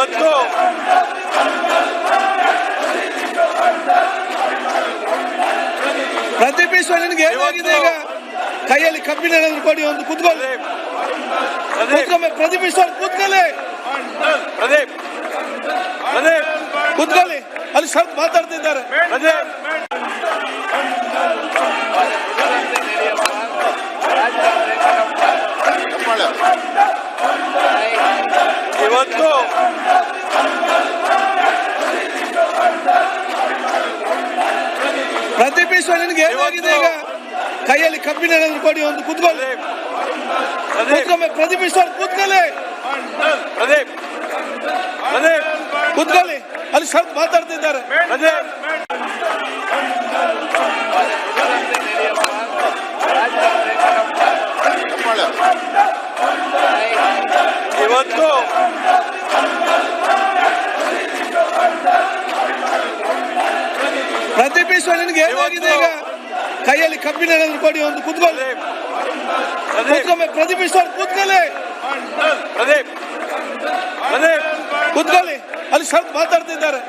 ಒಂದು ಪ್ರತಿಪಿಸುವ ನಿನಗೆ ಏನಾಗಿದೆ ಈಗ? ಕೈಯಲ್ಲಿ ಕಬ್ಬಿಣ ಕೊಡಿ ಒಂದು ಕುತ್ಕೊಳ್ಳಿ. ಪ್ರತಿಪಿಸುವ ಕೂತ್ಕೊಳ್ಳಿ. ಪ್ರದೀಪ್ ಪ್ರದೀಪ್. ಕೂತ್ಕೊಳ್ಳಿ. ಅಲ್ಲಿ ಸ್ವಲ್ಪ ಮಾತಾಡ್ತಿದ್ದಾರೆ. ಪ್ರದೀಪ್. ಇವತ್ತು ಪ್ರದೀಪ್ ನಿನಗೆ ಏನಾಗಿದೆ ಈಗ? ಕೈಯಲ್ಲಿ ಕಬ್ಬಿಣ ಏನಾದ್ರು ಕೊಡಿ ಒಂದು ಕುತ್ಕೊಳ್ಳಿ. ಕೂತ್ಕೊಮ್ಮೆ ಪ್ರದೀಪ್. ಈಶ್ವರ್ ಕೂತ್ಕೊಳ್ಳಿ. ಪ್ರದೀಪ್ ಪ್ರದೀಪ್. ಕೂತ್ಕೊಳ್ಳಿ. ಅಲ್ಲಿ ಸ್ವಲ್ಪ ಮಾತಾಡ್ತಿದ್ದಾರೆ. ಪ್ರದೀಪ್. ಈಶ್ವರ್ ನಿನ್ಗೆ ಏನಾಗಿದೆ ಈಗ? ಕೈಯಲ್ಲಿ ಕಬ್ಬಿಣ ಕೊಡಿ ಒಂದು ಕುತ್ಕೊಳ್ಳಿ. ಕೂತ್ಕೊಮ್ಮೆ ಈಶ್ವರ್ ಕೂತ್ಕೊಳ್ಳಿ. ಪ್ರದೀಪ್. ಪ್ರದೀಪ್ ಕೂತ್ಕೊಳ್ಳಿ. ಅಲ್ಲಿ ಸ್ವಲ್ಪ ಮಾತಾಡ್ತಿದ್ದಾರೆ.